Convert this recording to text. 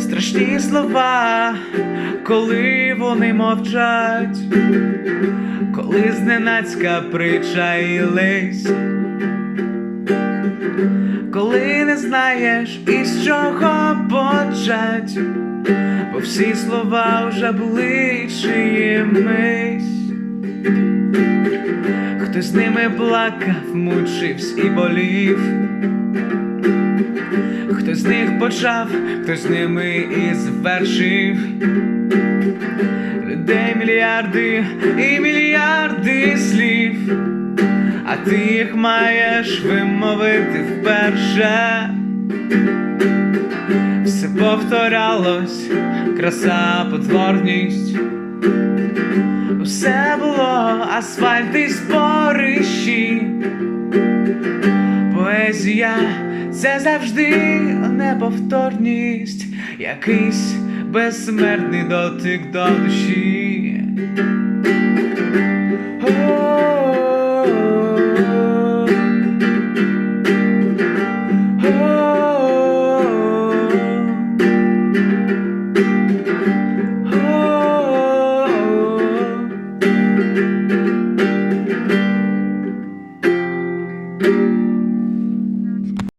страшні слова, коли вони мовчать, коли зненацька причаїлись, коли не знаєш із чого почать, бо всі слова вже були чиїмись. Хтось з ними плакав, мучився і болів. Хтось з них почав, хтось з ними і звершив. Людей мільярди і мільярди слів, а ти їх маєш вимовити вперше. Все повторялось, краса, потворність. Усе було асфальт і спорищі. Поезія це завжди неповторність, якийсь безсмертний дотик до душі.